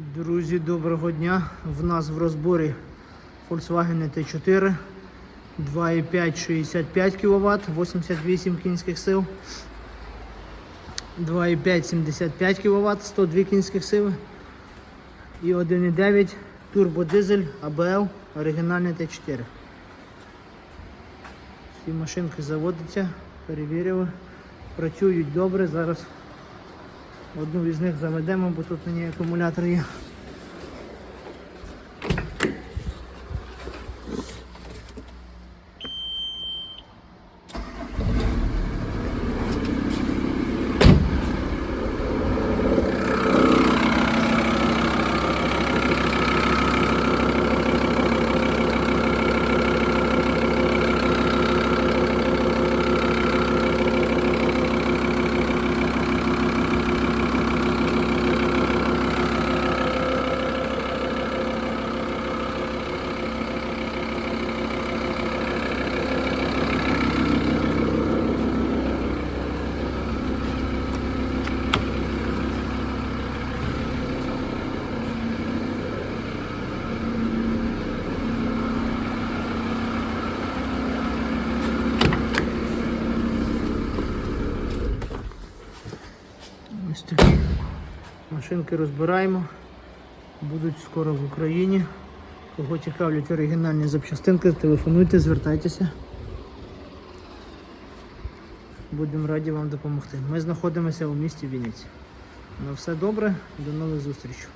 Друзі, доброго дня. В нас в розборі Volkswagen T4 2,5 65 кВт, 88 кінських сил. 2,5 75 кВт, 102 кінських сили. І 1,9 турбодизель ABL, оригінальний Т4. Всі машинки заводяться, перевірили, працюють добре. Зараз одну із них заведемо, бо тут ній акумулятор є. Ось машинки розбираємо. Будуть скоро в Україні. Кого цікавлять оригінальні запчастинки, телефонуйте, звертайтеся. Будемо раді вам допомогти. Ми знаходимося у місті Вінниці. На все добре, до нових зустрічей.